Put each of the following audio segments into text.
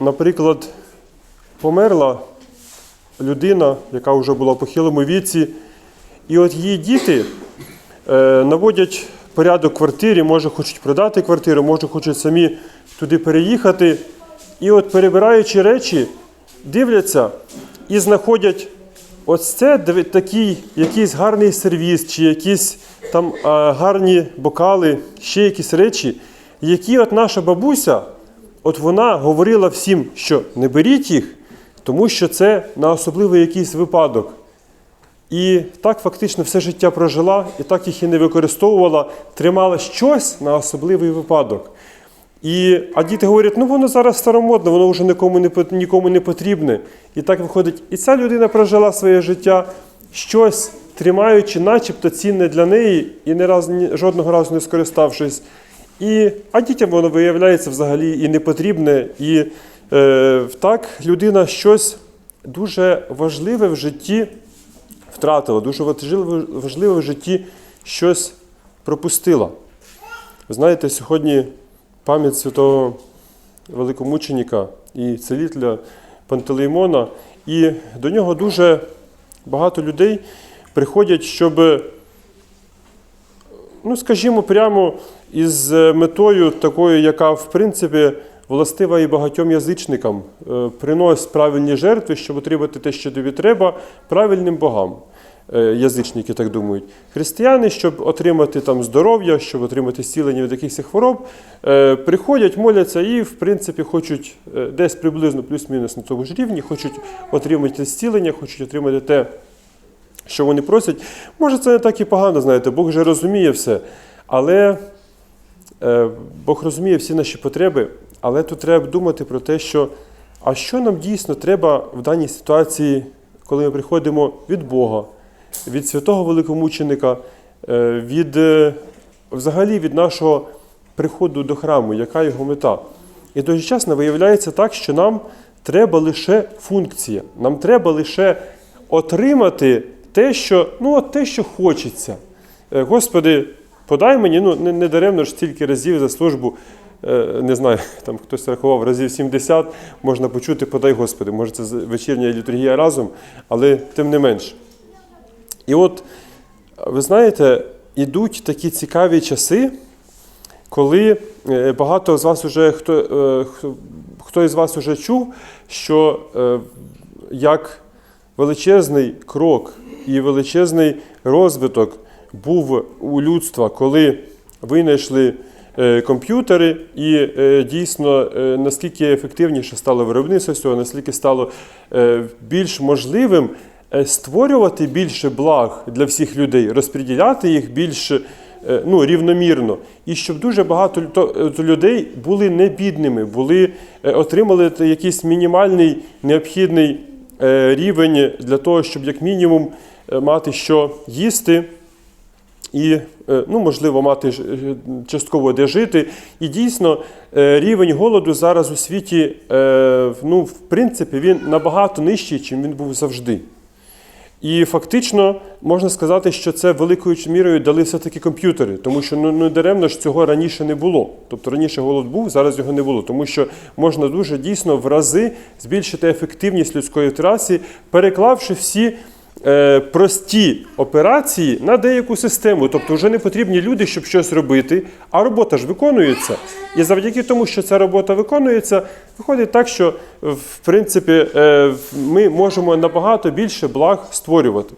наприклад, померла людина, яка вже була в похилому віці, і от її діти е, наводять порядок в квартирі, може хочуть продати квартиру, може хочуть самі туди переїхати. І от перебираючи речі, дивляться і знаходять ось це такий якийсь гарний сервіс, чи якісь там а, гарні бокали, ще якісь речі, які от наша бабуся, от вона говорила всім, що не беріть їх, тому що це на особливий якийсь випадок. І так фактично все життя прожила, і так їх і не використовувала, тримала щось на особливий випадок. І, а діти говорять, ну воно зараз старомодне, воно вже нікому не, нікому не потрібне. І так виходить, і ця людина прожила своє життя щось тримаючи, начебто цінне для неї, і не раз, жодного разу не скориставшись. І, а дітям воно виявляється взагалі і не потрібне. І е, так людина щось дуже важливе в житті втратила, дуже важливе, в житті щось пропустила. Ви знаєте, сьогодні пам'ять святого великомученика і целітля Пантелеймона, і до нього дуже багато людей приходять, щоб, ну, скажімо, прямо із метою такою, яка, в принципі, властива і багатьом язичникам, Е, принось правильні жертви, щоб отримати те, що тобі треба, правильним богам. Е, Язичники так думають. Християни, щоб отримати там здоров'я, щоб отримати зцілення від якихось хвороб, е, приходять, моляться і, в принципі, хочуть е, десь приблизно плюс-мінус на тому ж рівні, хочуть отримати зцілення, хочуть отримати те, що вони просять. Може, це не так і погано, знаєте, Бог вже розуміє все. Але е, Бог розуміє всі наші потреби, але тут треба думати про те, що а що нам дійсно треба в даній ситуації, коли ми приходимо від Бога, від святого великомученика, е, від е, взагалі від нашого приходу до храму, яка його мета. І дочасно виявляється так, що нам треба лише функція, нам треба лише отримати те, що, ну, те, що хочеться. Е, Господи, подай мені, ну не, не даремно ж стільки разів за службу, е, не знаю, там хтось рахував разів 70, можна почути, подай Господи, може це вечірня літургія разом, але тим не менш. І от, ви знаєте, ідуть такі цікаві часи, коли е, багато з вас уже, хто, е, хто- хто із вас уже чув, що як величезний крок і величезний розвиток був у людства, коли винайшли е, комп'ютери, і е, дійсно е, наскільки ефективніше стало виробництво цього, наскільки стало більш можливим створювати більше благ для всіх людей, розподіляти їх більш ну, рівномірно, і щоб дуже багато людей були не бідними, були, отримали якийсь мінімальний необхідний рівень для того, щоб як мінімум мати що їсти. І, е, ну, можливо, мати е, частково де жити. І дійсно е, рівень голоду зараз у світі, ну, в принципі, він набагато нижчий, чим він був завжди. І фактично можна сказати, що це великою мірою дали все-таки комп'ютери, тому що ну, ну даремно ж цього раніше не було. Тобто раніше голод був, зараз його не було, тому що можна дуже дійсно в рази збільшити ефективність людської операції, переклавши всі прості операції на деяку систему. Тобто вже не потрібні люди, щоб щось робити, а робота ж виконується. І завдяки тому, що ця робота виконується, виходить так, що в принципі е, ми можемо набагато більше благ створювати.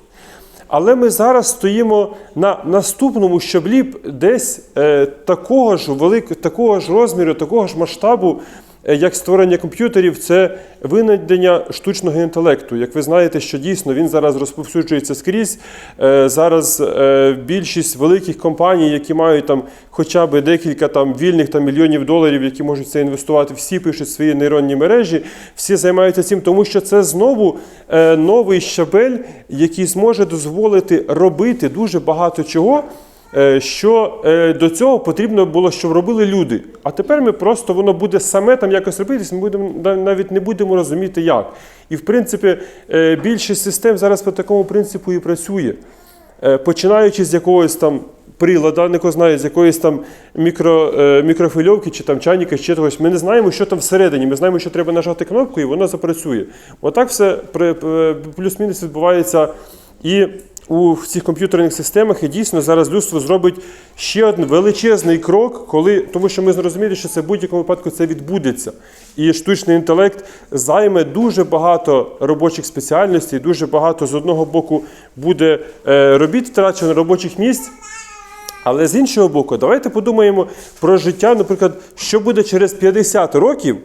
Але ми зараз стоїмо на наступному щаблі десь е, такого ж великого, такого ж розміру, такого ж масштабу, е, як створення комп'ютерів, це винайдення штучного інтелекту. Як ви знаєте, що дійсно він зараз розповсюджується скрізь. Е, зараз е, більшість великих компаній, які мають там хоча б декілька там вільних там мільйонів доларів, які можуть це інвестувати, всі пишуть свої нейронні мережі, всі займаються цим, тому що це знову е, новий щабель, який зможе дозволити робити дуже багато чого. Е, Що е, до цього потрібно було, щоб робили люди. А тепер ми просто воно буде саме там якось робитись, ми будемо навіть не будемо розуміти як. І в принципі е, більшість систем зараз по такому принципу і працює. Починаючи з якогось там прилада, не знаю, з якоїсь там мікро, мікрофильовки чи там чайника, чи чогось. Ми не знаємо, що там всередині. Ми знаємо, що треба нажати кнопку, і воно запрацює. Отак все плюс-мінус відбувається і у цих комп'ютерних системах. І дійсно зараз людство зробить ще один величезний крок, коли, тому що ми зрозуміли, що це в будь-якому випадку це відбудеться. І штучний інтелект займе дуже багато робочих спеціальностей, дуже багато з одного боку буде е, робіт втрачено робочих місць. Але з іншого боку, давайте подумаємо про життя, наприклад, що буде через 50 років,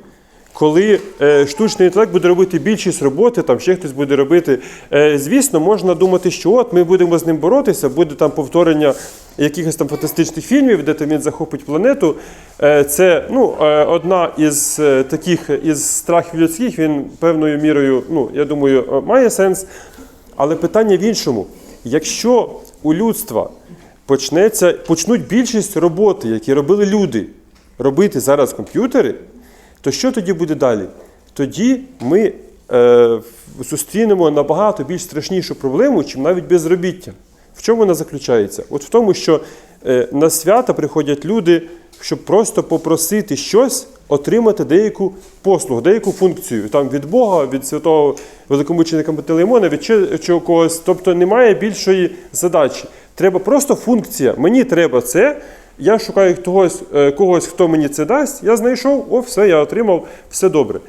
коли е, штучний інтелект буде робити більшість роботи, там ще хтось буде робити. Е, звісно, можна думати, що от ми будемо з ним боротися, буде там повторення якихось там фантастичних фільмів, де там він захопить планету. Е, це ну, одна із таких із страхів людських, він певною мірою, ну, я думаю, має сенс. Але питання в іншому: якщо у людства почнеться, почнуть більшість роботи, які робили люди, робити зараз комп'ютери, то що тоді буде далі? Тоді ми е, зустрінемо набагато більш страшнішу проблему, чим навіть безробіття. В чому вона заключається? От в тому, що е, на свята приходять люди, щоб просто попросити щось, отримати деяку послугу, деяку функцію там від Бога, від святого великомученика Пантелеймона, від чи когось. Тобто немає більшої задачі. Треба просто функція. Мені треба це. Я шукаю когось, е, когось, хто мені це дасть. Я знайшов, о, все, я отримав, все добре.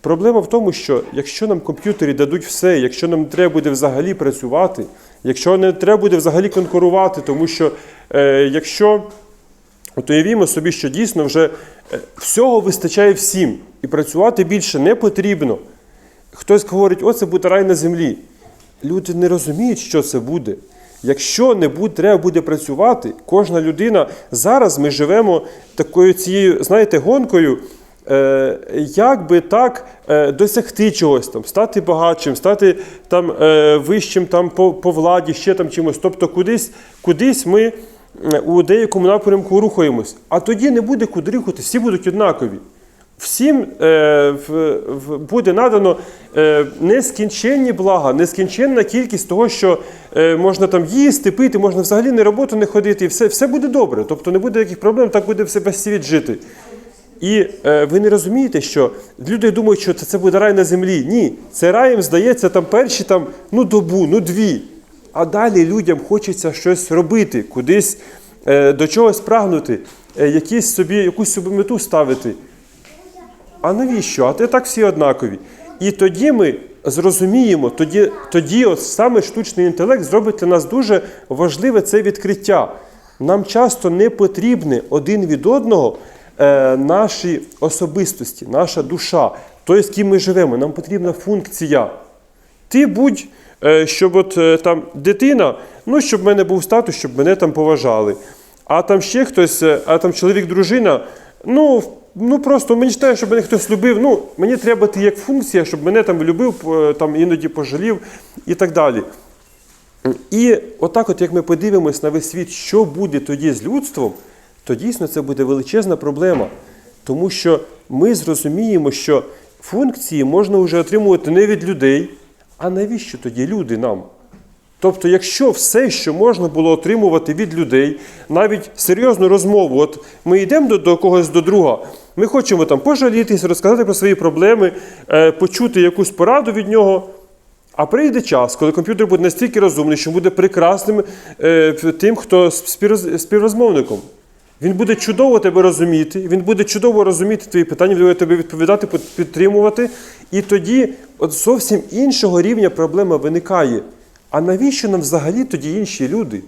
Проблема в тому, що якщо нам комп'ютері дадуть все, якщо нам треба буде взагалі працювати, якщо не треба буде взагалі конкурувати, тому що е, якщо От уявімо собі, що дійсно вже е, всього вистачає всім, і працювати більше не потрібно. Хтось говорить, о, це буде рай на землі. Люди не розуміють, що це буде. Якщо не буде, треба буде працювати, кожна людина зараз ми живемо такою цією, знаєте, гонкою. Е, як би так е, досягти чогось там, стати багатшим, стати там е, вищим там по, по владі, ще там чимось. Тобто кудись, кудись ми у деякому напрямку рухаємось, а тоді не буде куди рухати, всі будуть однакові. Всім е, в, в, буде надано е, нескінченні блага, нескінченна кількість того, що е, можна там їсти, пити, можна взагалі на роботу не ходити, і все, все буде добре. Тобто не буде яких проблем, так буде все без світ жити. І е, ви не розумієте, що люди думають, що це, це буде рай на землі. Ні, це раєм здається там перші там, ну, добу, ну дві. А далі людям хочеться щось робити, кудись е, до чогось прагнути, е, якісь собі, якусь собі мету ставити. А навіщо? А те так всі однакові. І тоді ми зрозуміємо, тоді, тоді от саме штучний інтелект зробить для нас дуже важливе це відкриття. Нам часто не потрібні один від одного е, наші особистості, наша душа, той, з ким ми живемо. Нам потрібна функція. Ти будь, е, щоб от е, там дитина, ну щоб в мене був статус, щоб мене там поважали. А там ще хтось, е, а там чоловік, дружина, ну, ну просто мені читає, щоб мене хтось любив. Ну, мені треба ти як функція, щоб мене там любив, е, там іноді пожалів і так далі. І отак, от як ми подивимось на весь світ, що буде тоді з людством, то дійсно це буде величезна проблема. Тому що ми зрозуміємо, що функції можна вже отримувати не від людей, а навіщо тоді люди нам? Тобто, якщо все, що можна було отримувати від людей, навіть серйозну розмову, от ми йдемо до, когось до друга, ми хочемо там пожалітись, розказати про свої проблеми, е, почути якусь пораду від нього. А прийде час, коли комп'ютер буде настільки розумний, що буде прекрасним е, тим, хто співроз- співрозмовником. Він буде чудово тебе розуміти, він буде чудово розуміти твої питання, буде тебе відповідати, підтримувати. І тоді от зовсім іншого рівня проблема виникає. А навіщо нам взагалі тоді інші люди?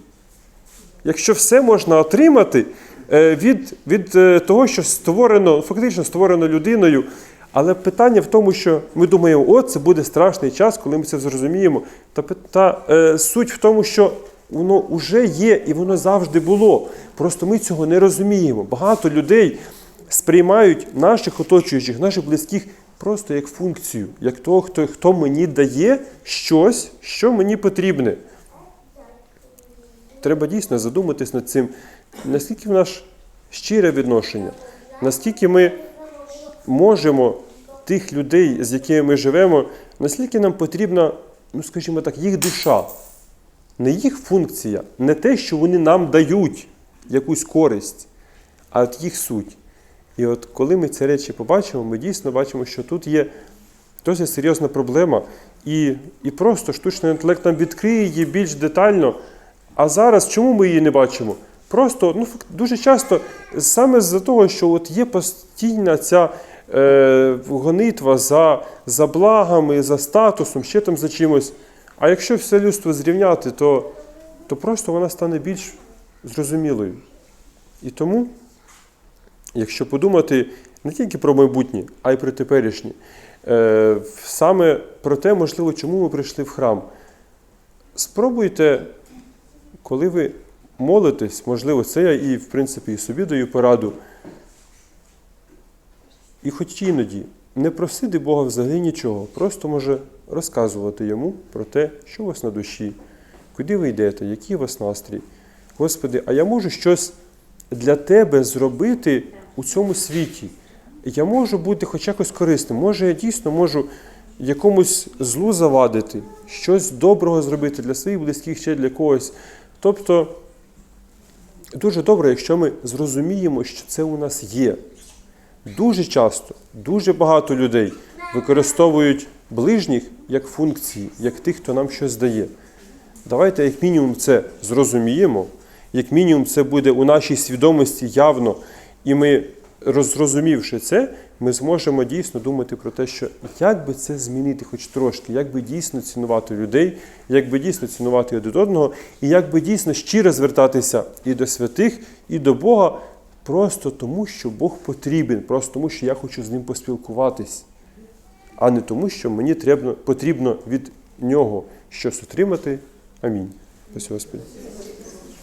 Якщо все можна отримати е, від, від е, того, що створено, фактично створено людиною. Але питання в тому, що ми думаємо, о, це буде страшний час, коли ми це зрозуміємо. Та, та е, суть в тому, що воно вже є і воно завжди було. Просто ми цього не розуміємо. Багато людей сприймають наших оточуючих, наших близьких просто як функцію, як того, хто, хто мені дає щось, що мені потрібне. Треба дійсно задуматись над цим, наскільки в нас щире відношення, наскільки ми можемо тих людей, з якими ми живемо, наскільки нам потрібна, ну скажімо так, їх душа. не їх функція, не те, що вони нам дають якусь користь, а от їх суть. І от коли ми ці речі побачимо, ми дійсно бачимо, що тут є досить серйозна проблема, і, і просто штучний інтелект нам відкриє її більш детально. А зараз чому ми її не бачимо? Просто ну, дуже часто саме з-за того, що от є постійна ця е, гонитва за, за благами, за статусом, ще там за чимось. А якщо все людство зрівняти, то, то просто вона стане більш зрозумілою. І тому, якщо подумати не тільки про майбутнє, а й про теперішнє, е, саме про те, можливо, чому ми прийшли в храм. Спробуйте, коли ви молитесь, можливо, це я і, в принципі, і собі даю пораду. І хоч іноді не просити Бога взагалі нічого, просто може розказувати йому про те, що у вас на душі, куди ви йдете, який у вас настрій. Господи, а я можу щось для тебе зробити у цьому світі. Я можу бути хоч якось корисним. Може, я дійсно можу якомусь злу завадити, щось доброго зробити для своїх близьких чи для когось. Тобто, дуже добре, якщо ми зрозуміємо, що це у нас є. Дуже часто, дуже багато людей використовують ближніх як функції, як тих, хто нам щось дає. Давайте, як мінімум, це зрозуміємо, як мінімум, це буде у нашій свідомості явно, і ми, розрозумівши це, ми зможемо дійсно думати про те, що як би це змінити хоч трошки, як би дійсно цінувати людей, як би дійсно цінувати один одного, і як би дійсно щиро звертатися і до святих, і до Бога, просто тому, що Бог потрібен, просто тому, що я хочу з ним поспілкуватись, а не тому, що мені треба, потрібно від нього щось отримати. Амінь. Господи.